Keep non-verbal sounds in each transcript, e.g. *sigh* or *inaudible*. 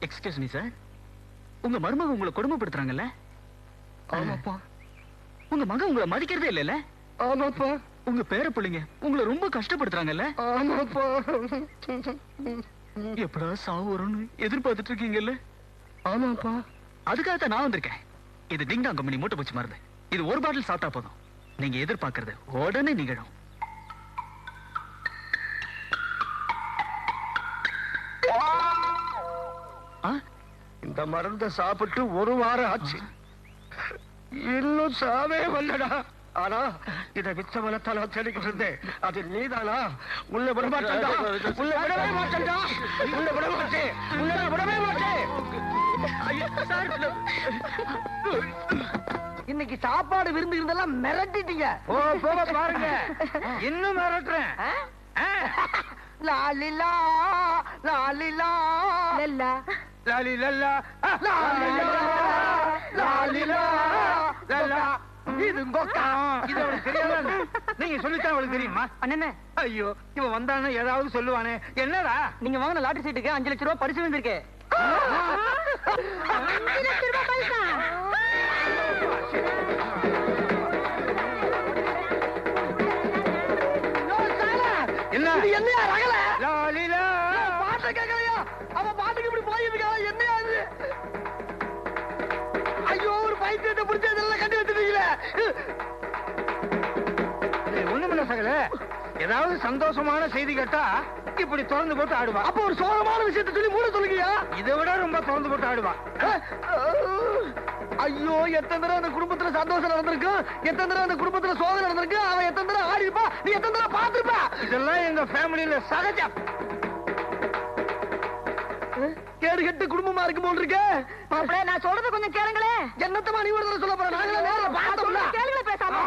Excuse me sir உங்க மருமக உங்களை கொடுமைப்படுத்துறாங்கல்ல? ஆமாப்பா. உங்க மகன் உங்களை மதிக்கிறதே இல்லைல்ல? ஆமாப்பா. உங்க பேர பிள்ளைங்க உங்களை ரொம்ப கஷ்டப்படுத்துறாங்கல்ல? ஆமாப்பா. எப்படா சாவு வரும்னு எதிர்பார்த்துட்டு இருக்கீங்கல்ல? ஆமாப்பா. அதுக்காகத்தான் நான் வந்திருக்கேன். இது டிங்டாங் கம்பெனி மூட்டை பூச்சி மருந்து. இது ஒரு பாட்டில் சாப்பிட்டா போதும். நீங்க எதிர்பார்க்கறது உடனே நிகழும். இந்த மருந்தை சாப்பிட்டு ஒரு வாரம் ஆச்சு. இன்னும் சாவே வரலடா ஆனா இத விச்சமனத்தால தேடிக்கிட்டு இருந்தேன். அது நீதானா? உள்ள விட மாட்டேன்டா. உள்ள விடவே மாட்டேன்டா. உள்ள விட மாட்டேன். உள்ள விடவே மாட்டேன். இன்னைக்கு சாப்பாடு விருந்து இருந்தெல்லாம் மிரட்டிட்டீங்க. ஓ போக பாருங்க. இன்னும் மிரட்டுறேன். லாலிலா லாலிலா லல்லா லாலி லல்லா லாலிலா லாலிலா லல்லா இது கொக்கா இது அவளுக்கு தெரியாது? நீங்க சொல்லித்தான் அவளுக்கு தெரியுமா? அண்ணே ஐயோ இவன் வந்தானே ஏதாவது சொல்லுவானே. என்னடா? நீங்க வாங்கின லாட்டரி சீட்டுக்கு அஞ்சு லட்சம் ரூபாய் பரிசு வந்திருக்கு என்ன? என்னையா ஏதாவது சந்தோஷமான செய்தி கேட்டா இப்படி திறந்து போட்டு ஆடுவா. அப்ப ஒரு சோகமான விஷயத்தை சொல்லி மூட சொல்லுங்கயா இதை விட ரொம்ப திறந்து போட்டு ஆடுவா. ஐயோ எத்தனை தடவை அந்த குடும்பத்துல சந்தோஷம் நடந்திருக்கு? எத்தனை தடவை அந்த குடும்பத்துல சோதனை நடந்திருக்கு? அவன் எத்தனை தடவை ஆடி இருப்பா நீ எத்தனை தடவை பார்த்திருப்பா? இதெல்லாம் எங்க ஃபேமிலியில சகஜம். கேடு கெட்டு குடும்பமா இருக்கு போல் இருக்க. மாப்பிள நான் சொல்றது கொஞ்சம் கேளுங்களே. என்னத்தமா நீ ஒரு தடவை சொல்ல போற நாங்களே நேர்ல பார்த்தோம்ல. கேளுங்களே பேசாம.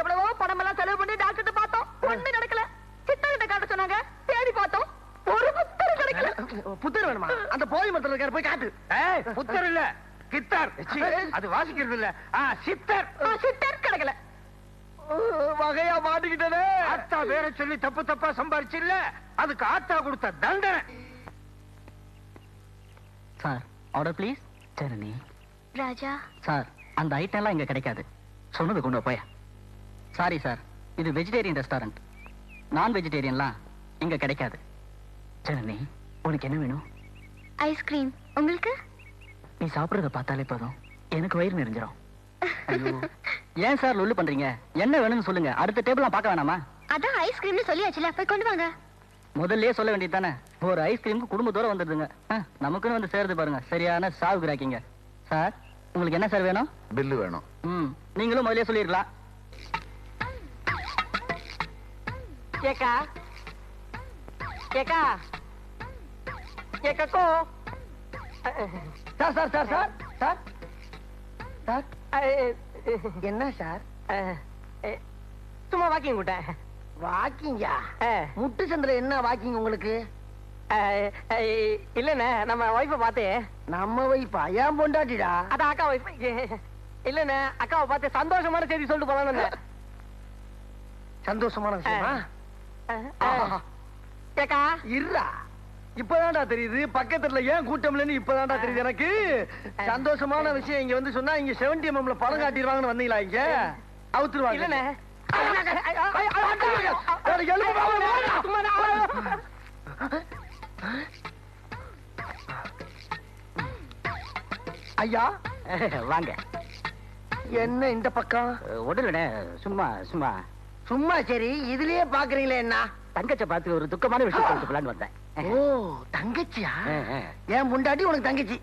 எவ்வளவோ பணம் எல்லாம் செலவு பண்ணி டாக்டர் ஒண்ணு நடக்கல. சித்தர்கிட்ட காட்ட சொன்னாங்க. தேடி பார்த்தோம். ஒரு புத்தர் கிடைக்கல. புத்தர் வேணுமா? அந்த போய் மரத்துல இருக்காரு போய் காட்டு. ஏய் புத்தர் இல்ல. கித்தார் அது வாசிக்கிறது இல்ல. சித்தர். ஆ, சித்தர் கிடைக்கல. வகையா மாட்டிக்கிட்டே ஆத்தா வேற சொல்லி தப்பு தப்பா சம்பாரிச்சு இல்ல. அதுக்கு ஆத்தா கொடுத்த தண்டனை. Sir order please Sarani. Raja. Sir அந்த ஐட்டம் எல்லாம் இங்க கிடைக்காது. சொன்னது கொண்டு போய. சாரி சார் இது வெஜிடேரியன் ரெஸ்டாரண்ட் நான் வெஜிடேரியன்லாம் இங்க கிடைக்காது. சரணி உனக்கு என்ன வேணும்? ஐஸ்கிரீம் உங்களுக்கு? நீ சாப்பிடுறத பார்த்தாலே போதும். எனக்கு வயிறு நிறைஞ்சிரும். *laughs* ஏன் சார் லொல்லு பண்றீங்க? என்ன வேணும்னு சொல்லுங்க. அடுத்த டேபிள் பார்க்க வேணாமா? அதான் ஐஸ்கிரீம்னு சொல்லியாச்சுல போய் கொண்டு வாங்க. முதல்லயே சொல்ல வேண்டியது தானே. ஒரு ஐஸ்கிரீமுக்கு குடும்பத்தோட வந்துடுதுங்க. நமக்குன்னு வந்து சேருது பாருங்க. சரியான சாவு கிராக்கிங்க. சார் உங்களுக்கு என்ன சார் வேணும்? பில்லு வேணும். ம் நீங்களும் முதல்லயே சொல்லிருக்கலாம் கேக்கா? கேக்கா? கேக்கோ sir sir sir sir sir. Sir. என்ன சார்? சும்மா வாக்கிங் விட்டேன் வாக்கிங்கா? முட்டு சந்திர என்ன வாக்கிங் உங்களுக்கு? இல்லண்ணே நம்ம ஒய்ஃப பார்த்தேன் நம்ம ஒய்ஃபா ஏன் பொண்டாட்டிடா? அதான் அக்கா ஒய்ஃப் இல்லண்ணே அக்காவை பார்த்து சந்தோஷமான செய்தி சொல்லிட்டு போலான்னு சந்தோஷமான விஷயமா? கேக்கா இருடா. இப்பதான்டா தெரியுது. பக்கத்துல ஏன் கூட்டம் இல்லைன்னு இப்பதான்டா தெரியுது எனக்கு. சந்தோஷமான விஷயம் இங்க வந்து சொன்னா இங்க செவன்டி எம்எம்ல படம் காட்டிடுவாங்கன்னு வந்தீங்களா இங்க? அவுத்துருவாங்க. ஐயா. வாங்க. என்ன இந்த பக்கம்? உடனே சும்மா சும்மா. சும்மா சரி இதுலயே பாக்குறீங்களே என்ன? தங்கச்ச பார்த்து ஒரு துக்கமான விஷயம் சொல்லிட்டு வந்தேன். ஓ தங்கச்சியா? என் முண்டாட்டி உனக்கு தங்கச்சி.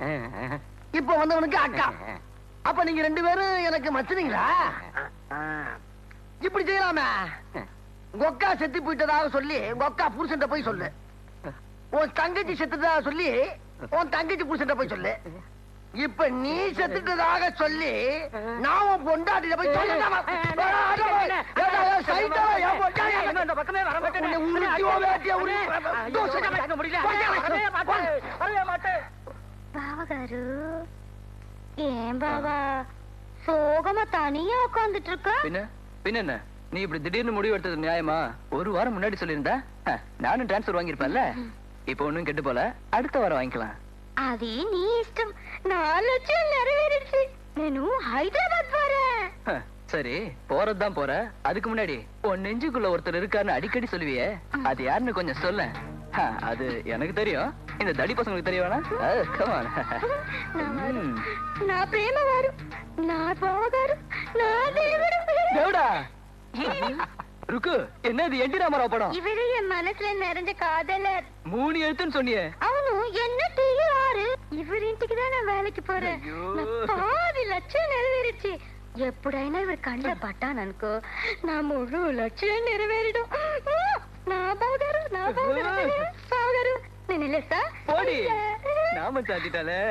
இப்ப வந்தவனுக்கு அக்கா. அப்ப நீங்க ரெண்டு பேரும் எனக்கு மச்சுனீங்களா? இப்படி செய்யலாமே? கொக்கா செத்து போயிட்டதாக சொல்லி கொக்கா புருஷன்ட்ட போய் சொல்லு. உன் தங்கச்சி செத்துட்டதாக சொல்லி உன் தங்கச்சி புருஷன்ட்ட போய் சொல்லு. இப்ப நீ செத்துட்டதாக சொல்லி நான் பொண்டாட்டில போய் ஏன் பாவா சோகமா தனியா உட்கார்ந்துட்டு இருக்க பின்ன நீ இப்படி திடீர்னு முடிவு எடுத்தது நியாயமா ஒரு வாரம் முன்னாடி சொல்லியிருந்தா நானும் டிரான்ஸ்பர் வாங்கிருப்பேன்ல இப்ப ஒண்ணும் கெட்டு போல அடுத்த வாரம் வாங்கிக்கலாம் అది నీ ఇష్టం నా ఆలోచన నెరవేరుச்சு నేను హైదరాబాద్ போறேன். சரி போறதுதான் போற. அதுக்கு முன்னாடி உன் நெஞ்சுக்குள்ள ஒருத்தர் இருக்காருன்னு அடிக்கடி சொல்லுவியே. அது யாருன்னு கொஞ்சம் சொல்ல. அது எனக்கு தெரியும். இந்த தடி பசங்களுக்கு தெரியவானா கமான் నా ప్రేమ వారు నా బావగారు నా దేవుడు దేవుడా ருக்கு என்னது என்டி ராமராவ் படம்? இவரு என் மனசுல நிறைஞ்ச காதலர். மூணு எழுத்துன்னு சொன்னியே. அவனு என்ன இவர் ఇంటికి தான் நான் வேலைக்கு போறேன் பாதி லட்சம் நிறைவேறிச்சு ఎప్పుడైనా ఇవి కండ్ల పట్టాను అనుకో నా మూడు లక్షలు నెరవేరడం నా బావగారు నా బావగారు బావగారు నేను వెళ్ళేస్తా పోడి నామం చాటిటాలే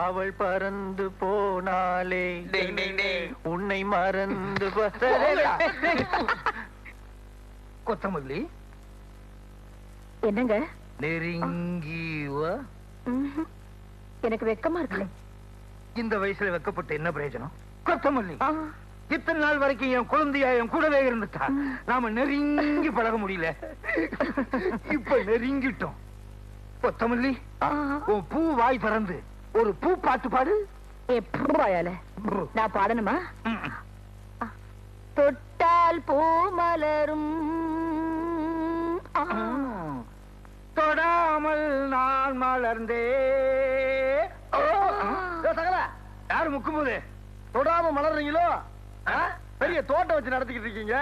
அவள் பறந்து போனாலே உன்னை மறந்து கொத்தமல்லி என்னங்க நெருங்கி வா எனக்கு வெக்கமா இருக்குல்ல. இந்த வயசுல வெக்கப்பட்டு என்ன பிரயோஜனம்? கொத்தமல்லி. இத்தனை நாள் வரைக்கும் என் குழந்தையா என் கூடவே இருந்துட்டா. நாம நெருங்கி பழக முடியல. இப்ப நெருங்கிட்டோம். கொத்தமல்லி உன் பூ வாய் திறந்து. ஒரு பூ பாட்டு பாடு. எப்பயால நான் பாடணுமா? தொட்டால் பூ மலரும். தொடாமல் நான் மலர்ந்தேன். சகல யாரு முக்கும் போது தொடாம மலர்றீங்களோ? ஆ? பெரிய தோட்டம் வச்சு நடத்திக்கிட்டு இருக்கீங்க.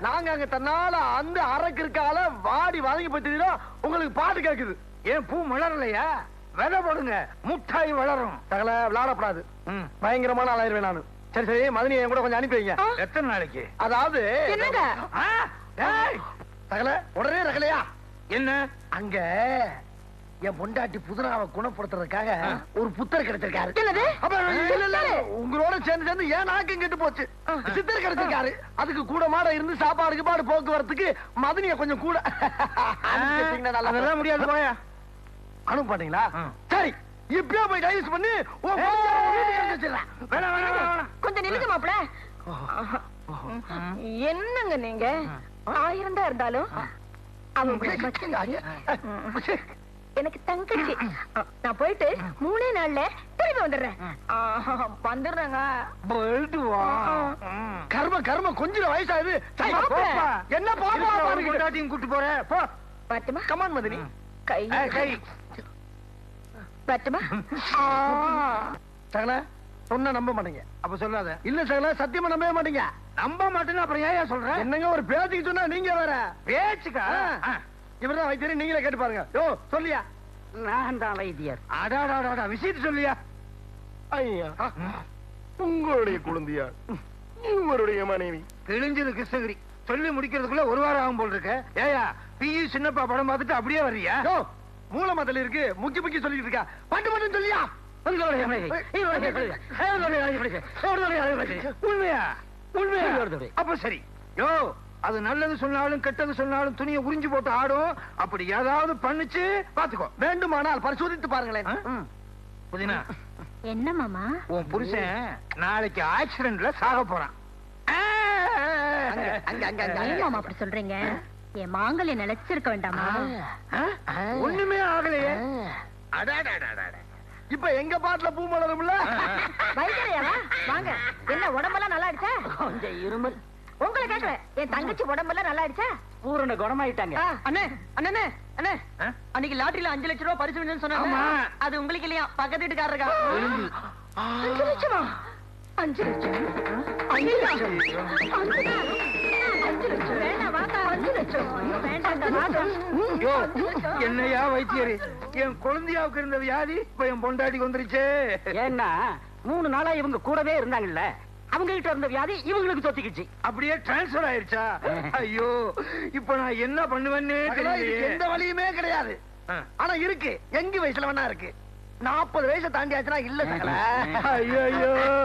நாங்க அங்க தன்னால அந்த அரைக்கு இருக்கால வாடி வதங்கி போயிட்டீங்களோ உங்களுக்கு பாட்டு கேக்குது. ஏன் பூ மலரலையா? விதை போடுங்க. முட்டாய் வளரும். சகல விளையாடப்படாது ம். பயங்கரமான ஆளாயிருவேன் நானு. சரி சரி மதனி என் கூட கொஞ்சம் அனுப்பி வைங்க. எத்தனை நாளைக்கு? அதாவது உடனே ரகலையா. என்ன? அங்க என் பொண்டாட்டி புதுனாவை குணப்படுத்துறதுக்காக ஒரு புத்தர் கிடைச்சிருக்காரு. என்னது? அப்ப இல்ல, இல்ல, உங்களோட சேர்ந்து சேர்ந்து ஏன் நாக்கும் கெட்டு போச்சு. சித்தர் கிடைச்சிருக்காரு. அதுக்கு கூட மாட இருந்து சாப்பாடு பாடு போக்குவரத்துக்கு மதனிய கொஞ்சம் கூட. அதெல்லாம் முடியாது போயா? அனுப்ப மாட்டீங்களா ம். சரி இப்பயே போய் டைவர்ஸ் பண்ணி கொஞ்சம் நில்லுங்க மாப்பிள. என்னங்க நீங்க? ஆயிரம் தான் இருந்தாலும் அவங்க எனக்கு தங்கச்சி நான் போயிட்டு மூணே நாள்ல திரும்பி வந்துடுறேன். வந்துடுறேங்க. கர்ம கர்ம கொஞ்சம் வயசாகுது. போப்பா. என்ன பாப்பா இருக்கிற ஒரு பாருங்க. பொண்டாட்டியும் கூட்டு போற போ. கமான் மதனி. கை. கை. பட்டுமா சகல சொன்னா நம்ப மாட்டீங்க. அப்ப சொல்லாத. இல்ல சகல சத்தியமா நம்பவே மாட்டீங்க. நம்ப மாட்டேன்னு அப்புறம் ஏன் சொல்ற? என்னங்க ஒரு பேச்சுக்கு சொன்னா நீங்க வேற? பேச்சுக்கா? ஆ. இவர்தான் வைத்தியர் நீங்களே கேட்டு பாருங்க யோ சொல்லியா நான் தான் வைத்தியர் அடாடாடா விஷயத்தை சொல்லியா ஐயா உங்களுடைய குழந்தையா இவருடைய மனைவி கிழிஞ்சது கிருஷ்ணகிரி சொல்லி முடிக்கிறதுக்குள்ள ஒரு வாரம் ஆகும் போல் இருக்க ஏயா பியு சின்னப்பா படம் பார்த்துட்டு அப்படியே வர்றியா யோ மூலமதல் இருக்கு முக்கி முக்கி சொல்லிட்டு இருக்கா பட்டு பட்டு சொல்லியா உண்மையா உண்மையா அப்ப சரி யோ அது நல்லது சொன்னாலும் கெட்டது சொன்னாலும் துணியை உறிஞ்சு போட்டு ஆடும். அப்படி ஏதாவது பண்ணுச்சு பாத்துக்கோ வேண்டுமானால் பரிசோதித்து பாருங்களேன். புதினா. என்ன மாமா? உன் புருஷன் நாளைக்கு ஆக்சிடென்ட்ல சாக போறான். அங்க, அங்க, அங்க, அங்க, ஏன் அங்க. மாமா அப்படி சொல்றீங்க? என் மாங்கல்யம் நிலைச்சிருக்க வேண்டாமா? ஒண்ணுமே ஆகலையே. இப்ப எங்க பாட்டுல பூ மலரும்ல? வைத்தியரையாவா வாங்க. என்ன உடம்பெல்லாம் நல்லா ஆயிடுச்சா? கொஞ்சம் இருமல். உங்களை கேட்கல என் தங்கச்சி உடம்பெல்லாம் நல்லா ஆயிடுச்சா பூரண குணமாயிட்டாங்க. அண்ணே அண்ணே அண்ணே? அன்னைக்கு லாட்டரியில அஞ்சு லட்சம் ரூபாய் பரிசு விழுந்துன்னு சொன்னாங்க. ஆமா. அது உங்களுக்கு இல்லையா? பக்கத்து வீட்டுக்காரருக்கா? அஞ்சு லட்சமா? அஞ்சு லட்சம். அஞ்சு லட்சம். அஞ்சு லட்சம். வேண்டாம் அஞ்சு லட்சம். அஞ்சு லட்சம். என்னையா வைத்தியரு? என் குழந்தையாவுக்கு இருந்த வியாதி இப்ப என் பொண்டாட்டிக்கு வந்துருச்சே. ஏன்னா மூணு நாளா இவங்க கூடவே இருந்தாங்கல்ல. அவங்க கிட்ட இருந்த வியாதி இவங்களுக்கு தொத்திக்கிச்சு அப்படியே டிரான்ஸ்பர் ஆயிருச்சா? ஐயோ இப்ப நான் என்ன பண்ணுவேன்னே எந்த வழியுமே கிடையாது. ஆனா இருக்கு. எங்க வயசுல வேணா இருக்கு. நாற்பது வயசை தாண்டி ஆச்சுன்னா இல்ல சகல. ஐயோ